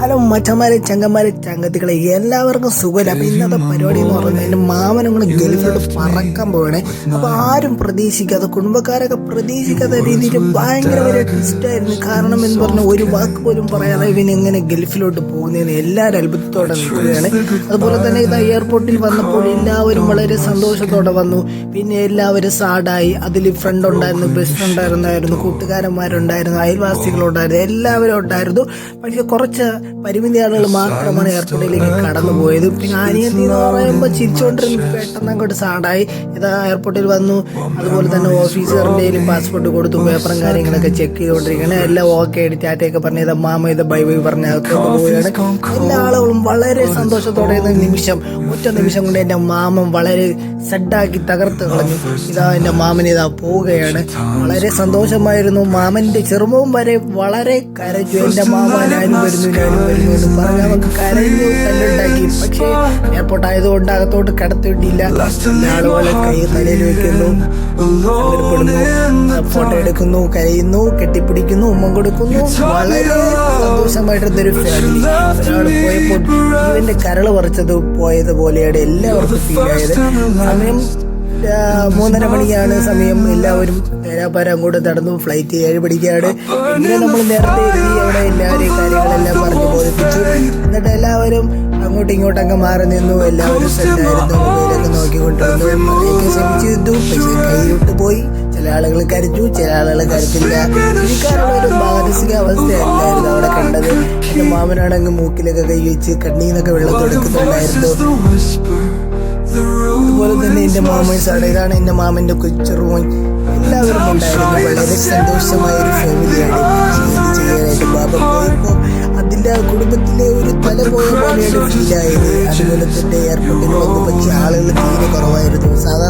Hello മച്ചന്മാരെ ചങ്കന്മാരെ ചങ്കത്തികളെ എല്ലാവർക്കും സുഖമില്ല അപ്പൊ ഇന്നത്തെ പരിപാടി എന്ന് പറഞ്ഞാൽ എന്റെ മാമനും കൂടെ ഗൾഫിലോട്ട് പറക്കാൻ പോകണേ അപ്പൊ ആരും പ്രതീക്ഷിക്കാതെ കുടുംബക്കാരൊക്കെ പ്രതീക്ഷിക്കാത്ത രീതിയിൽ ഭയങ്കര ഒരു ട്വിസ്റ്റായിരുന്നു കാരണം എന്ന് പറഞ്ഞ ഒരു വാക്ക് പോലും പറയാതെ ഇവൻ എങ്ങനെ ഗൾഫിലോട്ട് പോകുന്നതെന്ന് എല്ലാവരും അത്ഭുതത്തോടെ നിൽക്കുകയാണ്. അതുപോലെ തന്നെ ഇത് എയർപോർട്ടിൽ വന്നപ്പോൾ എല്ലാവരും വളരെ സന്തോഷത്തോടെ വന്നു. പിന്നെ എല്ലാവരും സാഡായി അതിൽ ഫ്രണ്ട് ഉണ്ടായിരുന്നു ബെസ്റ്റ് ഉണ്ടായിരുന്നായിരുന്നു കൂട്ടുകാരന്മാരുണ്ടായിരുന്നു അയൽവാസികളുണ്ടായിരുന്നു എല്ലാവരും ഉണ്ടായിരുന്നു. പക്ഷെ കുറച്ച് പരിമിതി ആളുകൾ മാത്രമാണ് എയർപോർട്ടിലേക്ക് കടന്നു പോയത് പിന്നെ അനിയത്തി എന്ന് പറയുമ്പോൾ ചിരിച്ചുകൊണ്ടിരുന്നു പെട്ടെന്ന് അങ്ങോട്ട് സാഡായി ഇതാ എയർപോർട്ടിൽ വന്നു. അതുപോലെ തന്നെ ഓഫീസറിന്റെ പാസ്പോർട്ട് കൊടുത്തു. പേപ്പറും കാര്യങ്ങളൊക്കെ ചെക്ക് ചെയ്തുകൊണ്ടിരിക്കുകയാണ്. എല്ലാം ഓക്കെ ആയിട്ട് ടാറ്റയൊക്കെ പറഞ്ഞ് ഇതാ മാമ ഇത് ബൈ ബൈ പറഞ്ഞ് അകത്തോട്ട് പോവുകയാണ്. എല്ലാ ആളുകളും വളരെ സന്തോഷത്തോടെ നിമിഷം ഒറ്റ നിമിഷം കൊണ്ട് എന്റെ മാമൻ വളരെ സെഡാക്കി തകർത്ത് കളഞ്ഞു. ഇതാ എന്റെ മാമൻ ഇതാ പോവുകയാണ്. വളരെ സന്തോഷമായിരുന്നു. മാമന്റെ ചെറുപ്പം വരെ വളരെ കരച്ചു എന്റെ മാമ വരുന്നു ഞാനും വരുന്നു എന്ന് പറഞ്ഞ് നമുക്ക് കരഞ്ഞു തല്ലുണ്ടാക്കി പക്ഷേ എയർപോർട്ട് ആയതുകൊണ്ട് അകത്തോട്ട് കടത്തിവിട്ടില്ല ആളുകളെ കൈ തലയിൽ വെക്കുന്നു. ഫോട്ടോ എടുക്കുന്നു കരയുന്നു കെട്ടിപ്പിടിക്കുന്നു ഉമ്മ കൊടുക്കുന്നു. വളരെ സന്തോഷമായിട്ടൊരു ഫാമിലി ഒരാൾ പോയപ്പോൾ ഇവന്റെ കരൾ പറിച്ചത് പോയത് പോലെയാണ് എല്ലാവർക്കും ഫീൽ ആയത്. സമയം മൂന്നര മണിയാണ് സമയം. എല്ലാവരും നേരാപ്പാരം അങ്ങോട്ട് നടന്നു. ഫ്ലൈറ്റ് ഏഴ് മണിക്കാണ്. ഇങ്ങനെ നമ്മൾ നേരത്തെ എത്തി അവിടെ എല്ലാവരെയും കാര്യങ്ങളെല്ലാം പറഞ്ഞു ബോധിപ്പിച്ചു. എന്നിട്ട് എല്ലാവരും അങ്ങോട്ടും ഇങ്ങോട്ടും അങ്ങ് മാറി നിന്നു. എല്ലാവരും സെറ്റായിരുന്നു. മൊബൈലൊക്കെ നോക്കിക്കൊണ്ടിരുന്നു. മഴയൊക്കെ ശ്രമിച്ചു പക്ഷേ കൈവിട്ട് പോയി. ചില ആളുകൾ കരച്ചു ചില ആളുകൾ കരച്ചില്ല ഇരിക്കാനുള്ള ഒരു മാനസിക അവസ്ഥയല്ലായിരുന്നു അവിടെ കണ്ടത്. എന്റെ മാമനാണെങ്കിൽ മൂക്കിലൊക്കെ കൈ വെച്ച് കണ്ണീന്നൊക്കെ വെള്ളം എന്റെ മാമൻ സാറ് എന്റെ എന്റെ മാമന്റെ കൊച്ചു റൂം എല്ലാവരും ഉണ്ടായിരുന്നു. വളരെ സന്തോഷമായ ഒരു ഫാമിലിയാണ് ചെയ്യാനായിട്ട് ബാബ പോയപ്പോൾ അതിന്റെ കുടുംബത്തിലെ ഒരു തല പോയ പോലെയാണ് ഫീലായത് അതുപോലെ തന്നെ എയർപോർട്ടിൽ വന്നു പക്ഷേ ആളുകൾ തീരെ കുറവായിരുന്നു. സാധാരണ